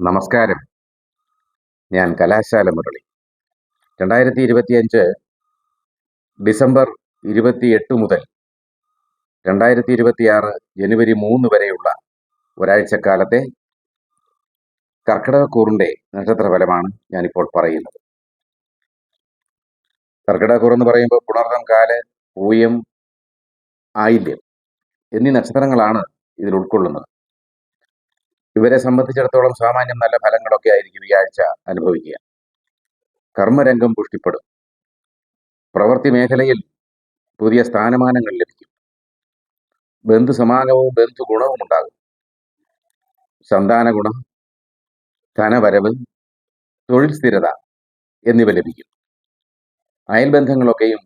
നമസ്കാരം. ഞാൻ കലാശാല മുരളി. രണ്ടായിരത്തി ഇരുപത്തിയഞ്ച് ഡിസംബർ ഇരുപത്തിയെട്ട് മുതൽ രണ്ടായിരത്തി ഇരുപത്തിയാറ് ജനുവരി മൂന്ന് വരെയുള്ള ഒരാഴ്ചക്കാലത്തെ കർക്കിടകക്കൂറിന്റെ നക്ഷത്രഫലമാണ് ഞാനിപ്പോൾ പറയുന്നത്. കർക്കിടകക്കൂർ എന്ന് പറയുമ്പോൾ പുണർദം കാൽ പൂയം ആയില്യം എന്നീ നക്ഷത്രങ്ങളാണ് ഇതിൽ ഉൾക്കൊള്ളുന്നത്. ഇവരെ സംബന്ധിച്ചിടത്തോളം സാമാന്യം നല്ല ഫലങ്ങളൊക്കെ ആയിരിക്കും ഈ ആഴ്ച അനുഭവിക്കുക. കർമ്മരംഗം പുഷ്ടിപ്പെടും. പ്രവൃത്തി മേഖലയിൽ പുതിയ സ്ഥാനമാനങ്ങൾ ലഭിക്കും. ബന്ധു സമാഗമവും ബന്ധു ഗുണവും ഉണ്ടാകും. സന്താന ഗുണം ധനവരവ് തൊഴിൽ സ്ഥിരത എന്നിവ ലഭിക്കും. അയൽബന്ധങ്ങളൊക്കെയും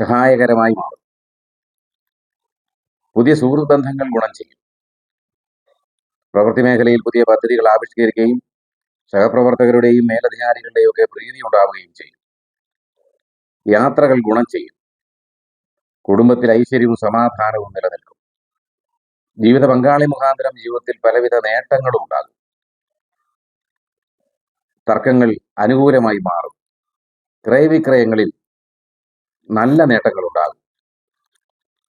സഹായകരമായി മാറും. പുതിയ സുഹൃത്ത് ബന്ധങ്ങൾ ഗുണം ചെയ്യും. പ്രവൃത്തി മേഖലയിൽ പുതിയ പദ്ധതികൾ ആവിഷ്കരിക്കുകയും സഹപ്രവർത്തകരുടെയും മേലധികാരികളുടെയും ഒക്കെ പ്രീതി ഉണ്ടാവുകയും ചെയ്യും. യാത്രകൾ ഗുണം ചെയ്യും. കുടുംബത്തിൽ ഐശ്വര്യവും സമാധാനവും നിലനിൽക്കും. ജീവിത പങ്കാളി മുഖാന്തരം ജീവിതത്തിൽ പലവിധ നേട്ടങ്ങളും ഉണ്ടാകും. തർക്കങ്ങൾ അനുകൂലമായി മാറും. ക്രയവിക്രയങ്ങളിൽ നല്ല നേട്ടങ്ങൾ ഉണ്ടാകും.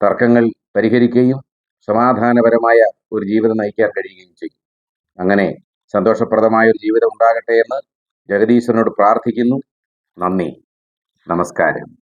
തർക്കങ്ങൾ പരിഹരിക്കുകയും സമാധാനപരമായ ഒരു ജീവിതം നയിക്കാൻ കഴിയുകയും ചെയ്യും. അങ്ങനെ സന്തോഷപ്രദമായ ഒരു ജീവിതം ഉണ്ടാകട്ടെ എന്ന് ജഗദീശ്വരനോട് പ്രാർത്ഥിക്കുന്നു. നന്ദി. നമസ്കാരം.